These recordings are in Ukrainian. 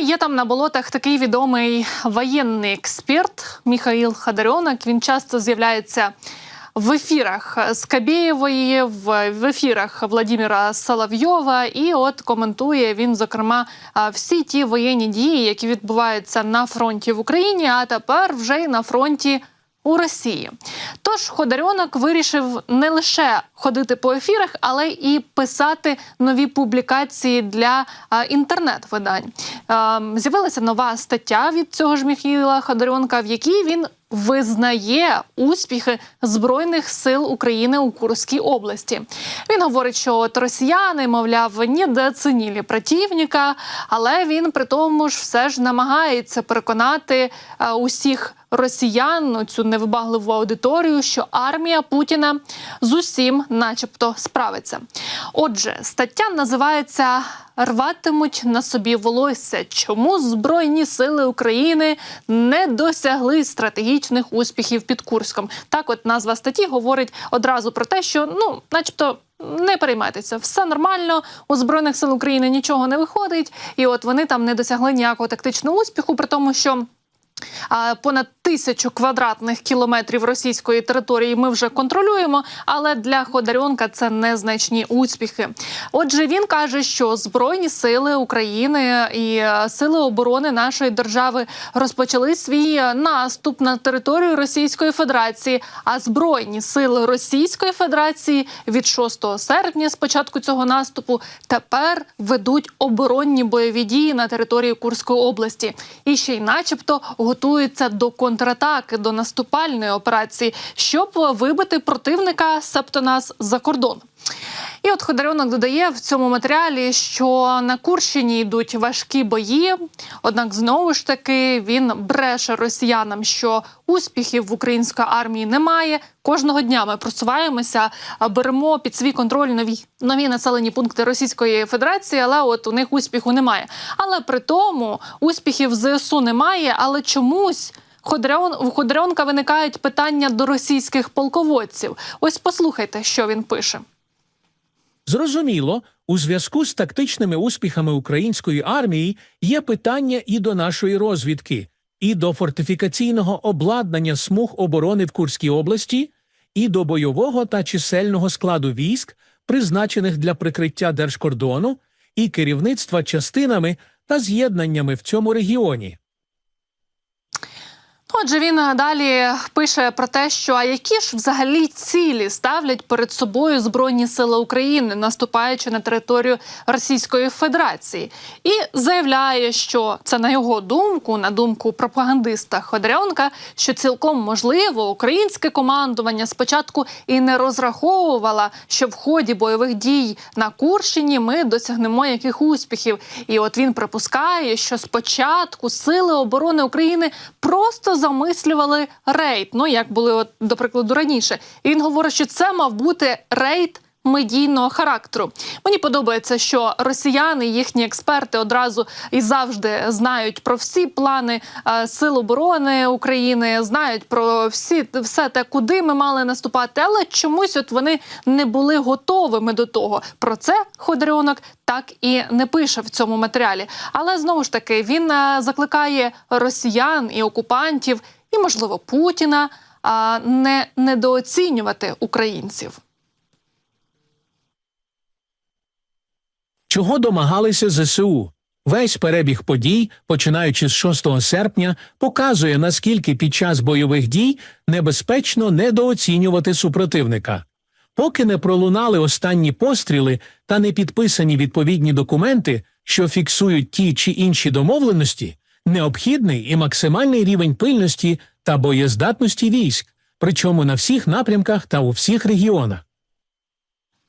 І є там на болотах такий відомий воєнний експерт Міхаїл Хадарьонок. Він часто з'являється в ефірах Скабєєвої, в ефірах Владимира Соловйова. І от коментує він, зокрема, всі ті воєнні дії, які відбуваються на фронті в Україні, а тепер вже й на фронті. У Росії тож Ходорьонок вирішив не лише ходити по ефірах, але і писати нові публікації для інтернет-видань. З'явилася нова стаття від цього ж Міхіла Ходорьонка, в якій він визнає успіхи збройних сил України у Курській області. Він говорить, що от росіяни, мовляв, недооцінили противника, але він при тому ж все ж намагається переконати усіх. Росіян ну, цю невибагливу аудиторію, що армія Путіна з усім, начебто, справиться. Отже, стаття називається Рватимуть на собі волосся. Чому збройні сили України не досягли стратегічних успіхів під Курском? Так, от назва статті говорить одразу про те, що ну, начебто. Не переймайтеся, все нормально. У збройних сил України нічого не виходить, і от вони там не досягли ніякого тактичного успіху, при тому, що понад тисячу квадратних кілометрів російської території ми вже контролюємо, але для Ходорьонка це незначні успіхи. Отже, він каже, що збройні сили України і е, сили оборони нашої держави розпочали свій е, наступ на територію Російської Федерації. А збройні сили Російської Федерації від 6 серпня, з початку цього наступу, тепер ведуть оборонні бойові дії на території Курської області і ще й, начебто, готуються до контратаки, до наступальної операції, щоб вибити противника, септонас за кордон. І от Ходорьонок додає в цьому матеріалі, що на Курщині йдуть важкі бої. Однак, знову ж таки, він бреше росіянам, що успіхів в української армії немає. Кожного дня ми просуваємося, беремо під свій контроль нові нові населені пункти Російської Федерації, але от у них успіху немає. Але при тому успіхів ЗСУ немає, але чомусь. У Ходорьонка виникають питання до російських полководців. Ось послухайте, що він пише. Зрозуміло, у зв'язку з тактичними успіхами української армії є питання і до нашої розвідки, і до фортифікаційного обладнання смуг оборони в Курській області, і до бойового та чисельного складу військ, призначених для прикриття держкордону, і керівництва частинами та з'єднаннями в цьому регіоні. Отже, він е, далі пише про те, що а які ж взагалі цілі ставлять перед собою збройні сили України, наступаючи на територію Російської Федерації, і заявляє, що це на його думку, на думку пропагандиста Ходорянка, що цілком можливо українське командування спочатку і не розраховувало, що в ході бойових дій на Курщині ми досягнемо яких успіхів. І от він припускає, що спочатку сили оборони України просто замислювали рейд. Ну як були от до прикладу раніше. І він говорить, що це мав бути рейд. Медійного характеру мені подобається, що росіяни, їхні експерти одразу і завжди знають про всі плани е, сил оборони України, знають про всі все те, куди ми мали наступати, але чомусь от вони не були готовими до того. Про це Ходорьонок так і не пише в цьому матеріалі. Але знову ж таки він е, закликає росіян і окупантів, і можливо Путіна е, не недооцінювати українців. Чого домагалися ЗСУ? Весь перебіг подій, починаючи з 6 серпня, показує, наскільки під час бойових дій небезпечно недооцінювати супротивника. Поки не пролунали останні постріли та не підписані відповідні документи, що фіксують ті чи інші домовленості, необхідний і максимальний рівень пильності та боєздатності військ, причому на всіх напрямках та у всіх регіонах.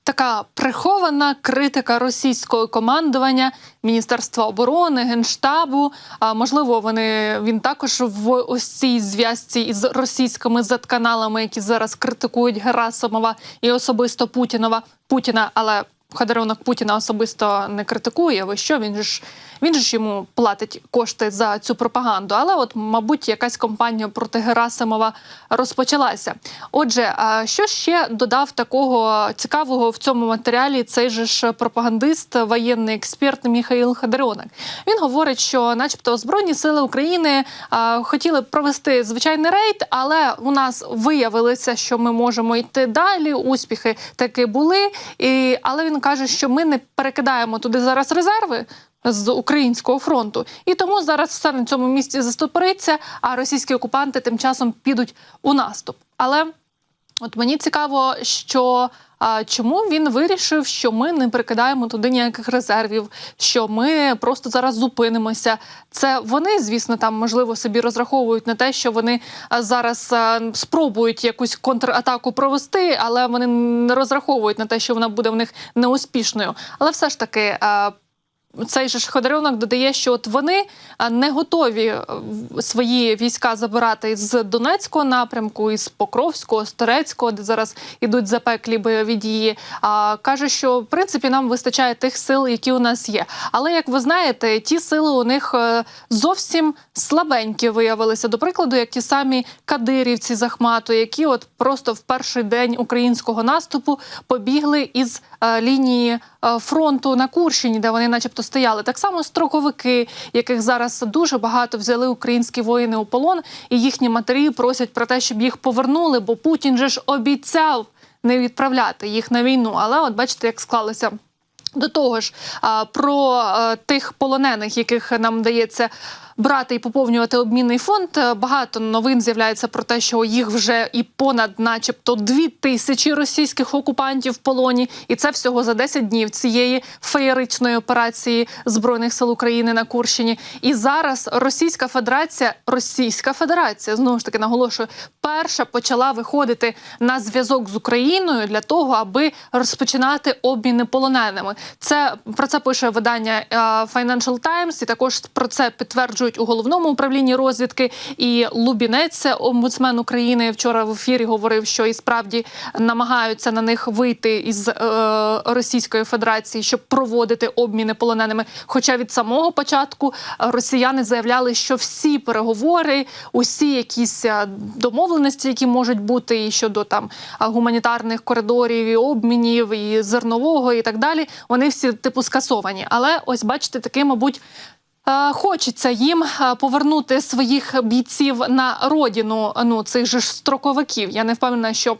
Така прихована критика російського командування Міністерства оборони, генштабу. А можливо, вони він також в ось цій зв'язці із російськими затканалами, які зараз критикують Герасимова і особисто Путінова Путіна. Але Хадарьонок Путіна особисто не критикує. Ви що? Він ж він ж йому платить кошти за цю пропаганду. Але, от, мабуть, якась кампанія проти Герасимова розпочалася. Отже, що ще додав такого цікавого в цьому матеріалі цей же ж пропагандист, воєнний експерт Міхаїл Хадарьонок? Він говорить, що, начебто, збройні сили України хотіли провести звичайний рейд, але у нас виявилося, що ми можемо йти далі. Успіхи таки були. І, але він каже, що ми не перекидаємо туди зараз резерви. З українського фронту, і тому зараз все на цьому місці застопориться, а російські окупанти тим часом підуть у наступ. Але от мені цікаво, що а, чому він вирішив, що ми не прикидаємо туди ніяких резервів, що ми просто зараз зупинимося. Це вони, звісно, там можливо собі розраховують на те, що вони зараз а, спробують якусь контратаку провести, але вони не розраховують на те, що вона буде в них неуспішною. Але все ж таки. а, цей же ж Ходоренок додає, що от вони не готові е, свої війська забирати з Донецького напрямку, із Покровського, з Торецького, де зараз ідуть запеклі бойові дії. А каже, що в принципі нам вистачає тих сил, які у нас є. Але як ви знаєте, ті сили у них е, зовсім слабенькі виявилися. До прикладу, як ті самі кадирівці з Ахмату, які от просто в перший день українського наступу побігли із е, лінії фронту на Курщині, де вони, начебто, стояли. Так само строковики, яких зараз дуже багато взяли українські воїни у полон, і їхні матері просять про те, щоб їх повернули, бо Путін же ж обіцяв не відправляти їх на війну. Але от бачите, як склалося. До того ж, про е, тих полонених, яких нам вдається брати і поповнювати обмінний фонд. е, Багато новин з'являється про те, що їх вже і понад, начебто, дві тисячі російських окупантів в полоні, і це всього за 10 днів цієї феєричної операції збройних сил України на Курщині. І зараз Російська Федерація, Російська Федерація знову ж таки наголошую, перша почала виходити на зв'язок з Україною для того, аби розпочинати обміни полоненими. Це про це пише видання е, Financial Times, і також про це підтверджують у головному управлінні розвідки. І Лубінець, омбудсмен України, вчора в ефірі говорив, що і справді намагаються на них вийти із е, Російської Федерації, щоб проводити обміни полоненими. Хоча від самого початку росіяни заявляли, що всі переговори, усі якісь е, домовленості, які можуть бути і щодо там гуманітарних коридорів, і обмінів, і зернового, і так далі, вони всі типу скасовані. Але ось бачите, таки, мабуть. Е, Хочеться їм е, повернути своїх бійців на родину ну цих же ж строковиків. Я не впевнена, що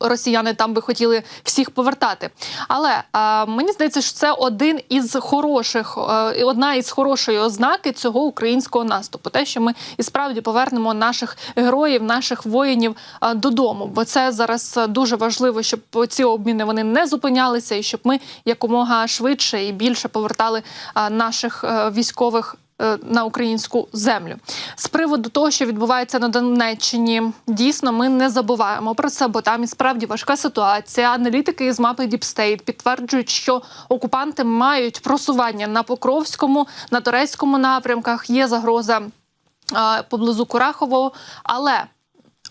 росіяни там би хотіли всіх повертати. Але е, мені здається, що це один із хороших, е, одна із хорошої ознаки цього українського наступу. Те, що ми і справді повернемо наших героїв, наших воїнів е, додому. Бо це зараз дуже важливо, щоб ці обміни вони не зупинялися, і щоб ми якомога швидше і більше повертали е, наших е, військових на українську землю. З приводу того, що відбувається на Донеччині, дійсно ми не забуваємо про це, бо там і справді важка ситуація. Аналітики із мапи State підтверджують, що окупанти мають просування на Покровському, на турецькому напрямках. Є загроза е, поблизу Курахового, але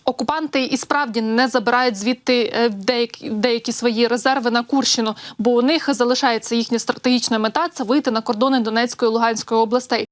Окупанти і справді не забирають звідти е, деякі, деякі свої резерви на Курщину, бо у них залишається їхня стратегічна мета це вийти на кордони Донецької і Луганської областей.